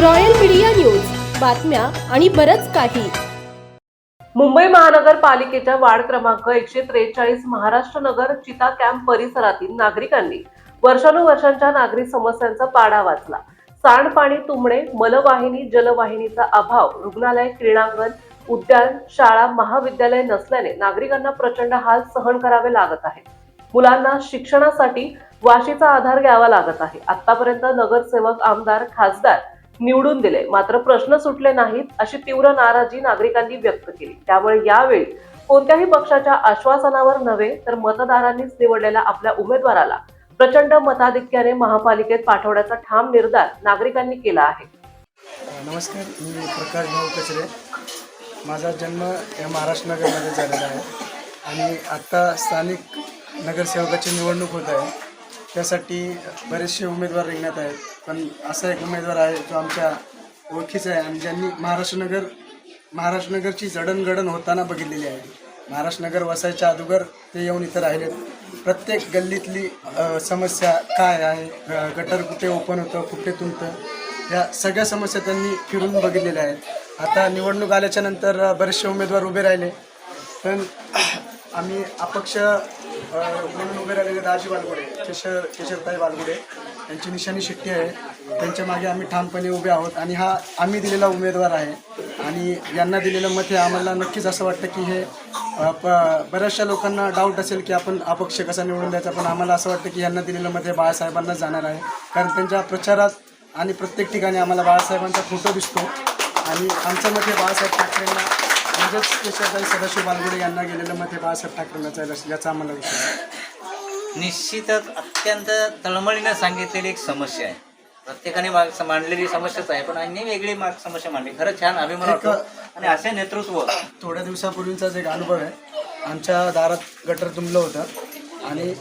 Royal media news. बातम्या आणि बरंच काही. मुंबई महानगरपालिकेच्या वार्ड क्रमांक एकशे त्रेचाळीस महाराष्ट्र नगर चिता कॅम्प परिसरातील नागरिकांनी वर्षानुवर्षांच्या नागरी समस्यांचा पाडा वाचला. सांडपाणी तुंबणे मलवाहिनी जलवाहिनीचा अभाव रुग्णालय क्रीडांगण उद्यान शाळा महाविद्यालय नसल्याने नागरिकांना प्रचंड हाल सहन करावे लागत आहे मुलांना शिक्षणासाठी वाशीचा आधार घ्यावा लागत आहे. आतापर्यंत नगरसेवक आमदार खासदार निवडून दिले. मात्र प्रश्न सुटले नाहीत अशी तीव्र नाराजी नागरिकांनी व्यक्त केली. त्यामुळे यावेळी कोणत्याही पक्षाच्या आश्वासनावर नव्हे तर मतदारांनीच निवडलेल्या आपल्या उमेदवाराला प्रचंड मताधिक्याने महापालिकेत पाठवण्याचा ठाम निर्धार नागरिकांनी केला आहे. नमस्कार मी प्रकाश भाऊ कचरे. माझा जन्म या महाराष्ट्र नगरमध्ये झालेला आहे. आणि आत्ता स्थानिक नगरसेवकाची निवडणूक होत आहे. त्यासाठी बरेचसे उमेदवार रिंगणात आहेत. पण असा एक उमेदवार आहे जो आमच्या ओळखीचा आहे आणि ज्यांनी महाराष्ट्रनगर महाराष्ट्रनगरची जडणघडण होताना बघितलेली आहे. महाराष्ट्रनगर वसायच्या अगोदर ते येऊन इथं राहिलेत. प्रत्येक गल्लीतली समस्या काय आहे? गटर कुठे ओपन होतं कुठे तुमतं या सगळ्या समस्या त्यांनी फिरून बघितलेल्या आहेत. आता निवडणूक आल्याच्यानंतर बरेचसे उमेदवार उभे राहिले. पण आम्ही अपक्ष म्हणून उभे राहिलेले दाजी बालगुडे केशर केशरताई बालगुडे यांची निशाणी शिट्टी आहे. त्यांच्या मागे आम्ही ठामपणे उभे आहोत आणि हा आम्ही दिलेला उमेदवार आहे. आणि यांना दिलेलं मत हे आम्हाला नक्कीच असं वाटतं की हे प- बऱ्याचशा लोकांना डाऊट असेल की आपण अपक्ष कसा निवडून द्यायचा पण आम्हाला असं वाटतं की यांना दिलेलं मत हे बाळासाहेबांनाच जाणार आहे. कारण त्यांच्या प्रचारात आणि प्रत्येक ठिकाणी आम्हाला बाळासाहेबांचा फोटो दिसतो. आणि आमचं मत हे बाळासाहेब ठाकरेंना म्हणजेच केशरताई सदाशिव बालगुडे यांना गेलेलं मत हे बाळासाहेब ठाकरेंना जाईल याचा आम्हाला विश्वास निश्चितच अत्यंत तळमळीनं सांगितलेली एक समस्या आहे. प्रत्येकाने माग मांडलेली समस्याच आहे पण यांनी वेगळी माग समस्या मांडली. खरंच छान अभिमान वाटतो. आणि असे नेतृत्व थोड्या दिवसापूर्वीचाच एक अनुभव आहे. आमच्या दारात गटर तुंबलं होतं. आणि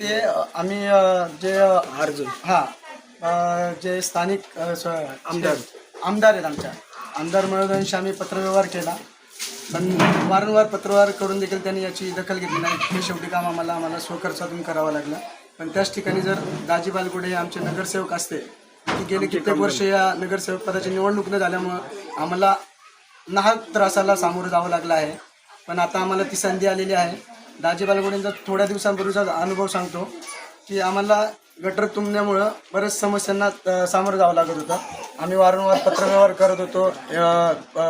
ते आम्ही अ, जे अर्ज हां अ, जे स्थानिक अ, स- आमदार. आमदार आहेत आमच्या. आमदार महोदयांशी आम्ही पत्रव्यवहार केला. पण वारंवार पत्रव्यवहार करून देखील त्यांनी याची दखल घेतली नाही. हे शेवटी काम आम्हाला आम्हाला स्वखर्चातून करावं लागलं. पण त्याच ठिकाणी जर दाजी बालगुडे हे आमचे नगरसेवक असते की गेले कित्येक वर्ष या नगरसेवक पदाची निवडणूक न झाल्यामुळं आम्हाला नाहक त्रासाला सामोरं जावं लागलं आहे. पण आता आम्हाला ती संधी आलेली आहे. दाजी बालगुडेंचा थोड्या दिवसांपूर्वीचा अनुभव सांगतो की आम्हाला गटर तुंबण्यामुळं बऱ्याच समस्यांना सामोरं जावं लागत होतं. आम्ही वारंवार पत्रव्यवहार करत होतो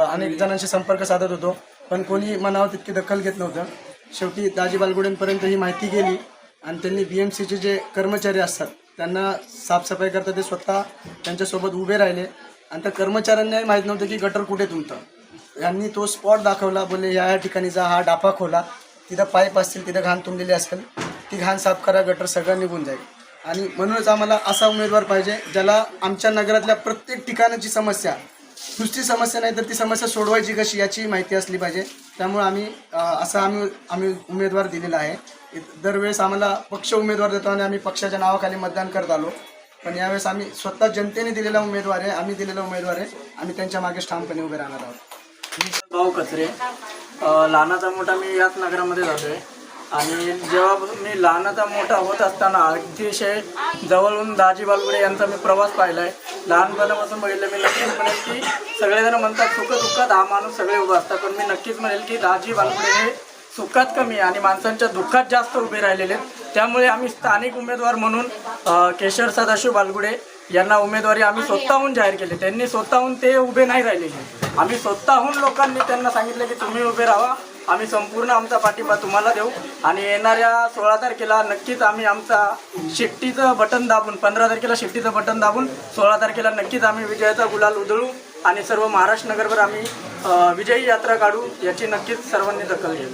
अनेक जणांशी संपर्क साधत होतो. पण कोणी मनावर तितकी दखल घेत नव्हतं शेवटी दाजी बालगुडेंपर्यंत ही माहिती गेली आणि त्यांनी बी एम सीचे जे कर्मचारी असतात त्यांना साफसफाई करता ते स्वतः त्यांच्यासोबत उभे राहिले. आणि त्या कर्मचाऱ्यांनाही माहीत नव्हतं की गटर कुठे तुमतं यांनी तो स्पॉट दाखवला बोलले या या ठिकाणी जा हा डाफा खोला. तिथं पाईप असतील तिथं घाण तुंबलेली असेल. ती घाण साफ करा गटर सगळं निघून जाईल. आणि म्हणूनच आम्हाला असा उमेदवार पाहिजे ज्याला आमच्या नगरातल्या प्रत्येक ठिकाणाची समस्या नुसती समस्या नाही तर ती समस्या सोडवायची कशी याची माहिती असली पाहिजे. त्यामुळे आम्ही असा आम्ही आम्ही उमेदवार दिलेला आहे. दरवेळेस आम्हाला पक्ष उमेदवार देतो आणि आम्ही पक्षाच्या नावाखाली मतदान करत आलो. पण यावेळेस आम्ही स्वतः जनतेने दिलेला उमेदवार आहे आम्ही दिलेला उमेदवार आहे. आम्ही त्यांच्या मागे ठामपणे उभे राहणार आहोत. भाऊ कचरे. लहानाचा मोठा मी याच नगरामध्ये झालोय. आणि जेव्हा मी लहानाचा मोठा होत असताना अतिशय जवळून दाजी बालगुडे यांचा मी प्रवास पाहिला आहे लहानपणापासून बघितलं मी नक्कीच म्हणेल की सगळेजण म्हणतात सुख दुःखात हा माणूस सगळे उभा असतात. पण मी नक्कीच म्हणेल की दाजी बालगुडे हे सुखात कमी आणि माणसांच्या दुःखात जास्त उभे राहिलेले आहेत. त्यामुळे आम्ही स्थानिक उमेदवार म्हणून केशर सदाशिव बालगुडे यांना उमेदवारी आम्ही स्वतःहून जाहीर केली. त्यांनी स्वतःहून ते उभे नाही राहिलेले. आम्ही स्वतःहून लोकांनी त्यांना सांगितलं की तुम्ही उभे राहा. आम्ही संपूर्ण आमचा पाठिंबा तुम्हाला देऊ. आणि येणाऱ्या सोळा तारखेला नक्कीच आम्ही आमचा शिट्टीचं बटन दाबून पंधरा तारखेला शिट्टीचं बटन दाबून सोळा तारखेला नक्कीच आम्ही विजयाचा गुलाल उधळू आणि सर्व महाराष्ट्र नगरभर आम्ही विजयी यात्रा काढू याची नक्कीच सर्वांनी दखल घेऊ.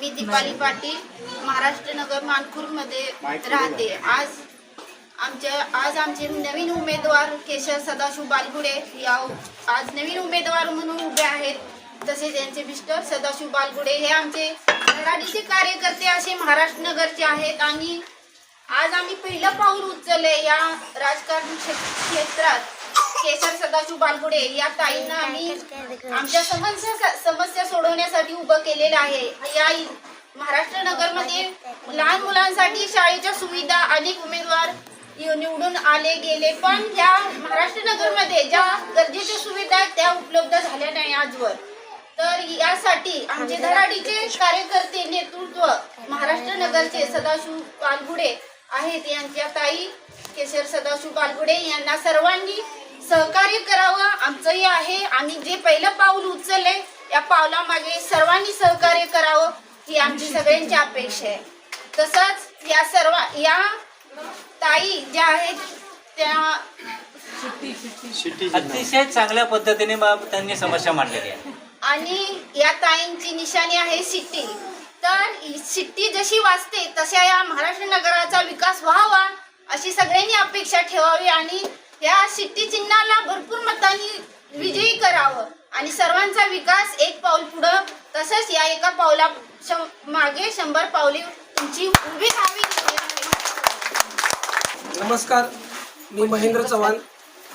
मी दीपाली पाटील महाराष्ट्र नगर मानखूरमध्ये राहते. आज आमच्या आज आमचे नवीन उमेदवार केशर सदाशिव बालगुडे या आज नवीन उमेदवार म्हणून उभे आहेत. तसेच यांचे मिस्टर सदाशिव बालगुडे हे आमचे धडाडीचे कार्यकर्ते असे महाराष्ट्र नगरचे आहेत आणि आज आम्ही पहिलं पाऊल उचलले या राजकारण क्षे- क्षेत्रात. केशर सदाशिव बालगुडे या ताईंना आम्ही आमच्या समस्या समस्या सोडवण्यासाठी उभं केलेलं आहे. या महाराष्ट्र नगरमध्ये लहान मुलांसाठी शाळेच्या सुविधा अनेक उमेदवार निवडून आले गेले. पण या महाराष्ट्र नगरमध्ये ज्या गरजेच्या सुविधा आहेत त्या उपलब्ध झाल्या नाही आजवर. तर यासाठी आमचे धडाडीचे कार्यकर्ते नेतृत्व महाराष्ट्र नगरचे सदाशिव बालगुडे आहेत यांच्या ताई केशर सदाशिव बालगुडे यांना सर्वांनी सहकार्य करावं. आमचंही आहे. आम्ही जे पहिलं पाऊल उचलले या पावलामागे सर्वांनी सहकार्य करावं ही आमची सगळ्यांची अपेक्षा आहे. तसंच या सर्व या ताई ज्या आहेत त्या अतिशय चांगल्या पद्धतीने त्यांनी समस्या मांडलेली आहे. आणि या ताईंची निशाणी आहे सिट्टी तर ही सिट्टी जशी वाचते तशा या महाराष्ट्र नगराचा विकास व्हावा अशी सगळ्यांनी अपेक्षा ठेवावी आणि या सिट्टी चिन्हाला भरपूर मतांनी विजयी करावं. आणि सर्वांचा विकास एक पाऊल पुढं तसंच या एका पावला शं- मागे शंभर पावली तुमची उभी राहावी. नमस्कार. मी महेंद्र चव्हाण.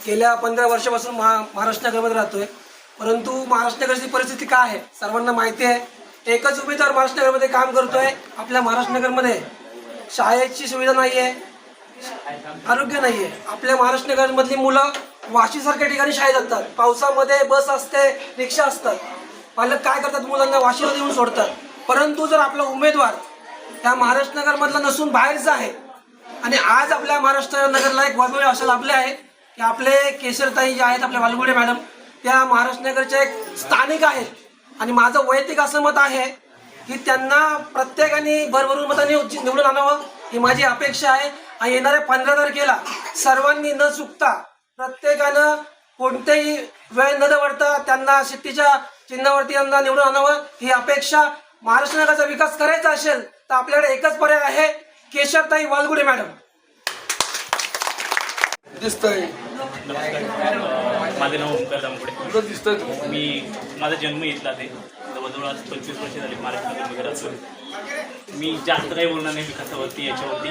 गेल्या पंधरा वर्षापासून महा महाराष्ट्र नगरमध्ये राहतोय. परंतु महाराष्ट्र नगरची परिस्थिती काय आहे? सर्वांना माहिती आहे. एकच उमेदवार महाराष्ट्र नगरमध्ये काम करतोय. आपल्या महाराष्ट्र नगरमध्ये शाळेची सुविधा नाही आहे आरोग्य नाही आहे आपल्या महाराष्ट्र नगरमधली मुलं वाशीसारख्या ठिकाणी शाळेत जातात. पावसामध्ये बस असते रिक्षा असतात. पालक काय करतात? मुलांना वाशीला देऊन सोडतात. परंतु जर आपला उमेदवार त्या महाराष्ट्र नगरमधला नसून बाहेरचा आहे आणि आज आपल्या महाराष्ट्र नगरला एक वैभव असे लाभले आहे की आपले केशरताई जे आहेत आपल्या वालगुडे मॅडम त्या महाराष्ट्र नगरचे एक स्थानिक आहेत. आणि माझं वैयक्तिक असं मत आहे की त्यांना प्रत्येकाने भरभरून मताने निवडून आणावं ही माझी अपेक्षा आहे. आणि येणाऱ्या पंधरा तारखेला सर्वांनी न चुकता प्रत्येकानं कोणतेही वेळ न दवडता त्यांना शेतीच्या चिन्हावरती यांना निवडून आणावं ही अपेक्षा महाराष्ट्र नगराचा विकास करायचा असेल तर आपल्याकडे एकच पर्याय आहे. केशरताई वालगुडे मॅडम. दिसतंय. नमस्कार. माझं नाव ओमकार दामगुडे. दिसतं मी माझा जन्म इथला ते जवळजवळ आज पंचवीस वर्ष झाली महाराष्ट्रामध्ये घरात मी जास्त काही बोलणार नाही विकासावरती याच्यावरती.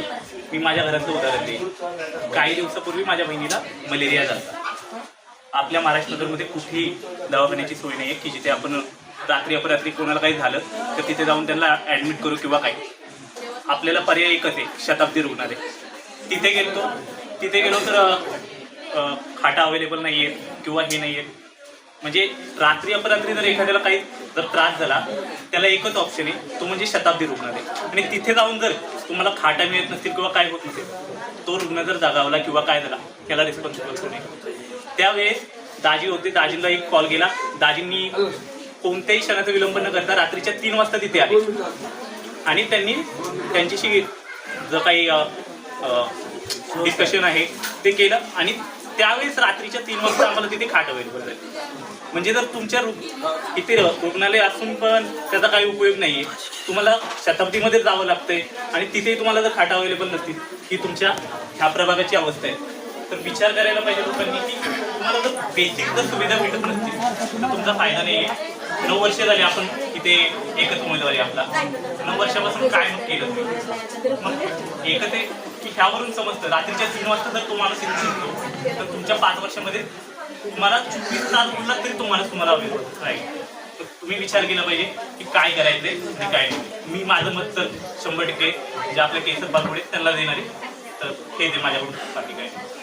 मी माझ्या घरातलं उदाहरण देईन. काही दिवसापूर्वी माझ्या बहिणीला मलेरिया झाला. आपल्या महाराष्ट्रामध्ये कुठेही दवाखान्याची सोय नाही आहे की जिथे आपण रात्री अपरात्री कोणाला काही झालं तर तिथे जाऊन त्यांना ॲडमिट करू किंवा काही आपल्याला पर्याय एकच आहे शताब्दी रुग्णालय. तिथे गेलो तिथे गेलो तर खाटा अवेलेबल नाही आहेत किंवा हे नाही आहेत म्हणजे रात्री अपरात्री जर एखाद्याला काही जर त्रास झाला त्याला एकच ऑप्शन आहे तो म्हणजे शताब्दी रुग्णालय. आणि तिथे जाऊन जर तुम्हाला खाटा मिळत नसतील किंवा काय होत नसेल तो रुग्ण जर जागावला किंवा काय झाला त्याला रिस्पॉन्सिबल कोणी त्यावेळेस दाजी होते दाजींना एक कॉल. गेला दाजींनी कोणत्याही क्षणाचा विलंब न करता रात्रीच्या तीन वाजता तिथे आले. आणि त्यांनी त्यांच्याशी जो काही डिस्कशन आहे ते केलं. आणि त्यावेळेस रात्रीच्या तीन वाजता आम्हाला तिथे खाट अवेलेबल झाली म्हणजे जर तुमच्या रुग इथे रुग्णालय असून पण त्याचा काही उपयोग नाही आहे तुम्हाला शताब्दीमध्ये जावं लागतंय आणि तिथेही तुम्हाला जर खाटा अवेलेबल नसतील ही तुमच्या ह्या प्रभागाची अवस्था आहे. तर विचार करायला पाहिजे लोकांनी की तुम्हाला जर बेसिक जर सुविधा भेटत नसतील तर तुमचा फायदा नाही आहे नऊ वर्ष झाले आपण ते एकच उमेदवारी आपला. नऊ वर्षापासून काय मग केलं? मग एकच आहे की ह्यावरून समजतं. रात्रीच्या तीन वाजता जर तो माणूस इथे शिकतो तर तुमच्या पाच वर्षामध्ये तुम्हाला चोवीस तास उरला तरी तुम्हाला तुम्हाला अवेलेबल राहील तर तुम्ही विचार केला पाहिजे की काय करायचंय आणि काय नाही. मी माझं मत तर शंभर टक्के जे आपल्या केसर बालपुडे त्यांना देणार आहे. तर हे ते माझ्याकडून बाकी काय नाही.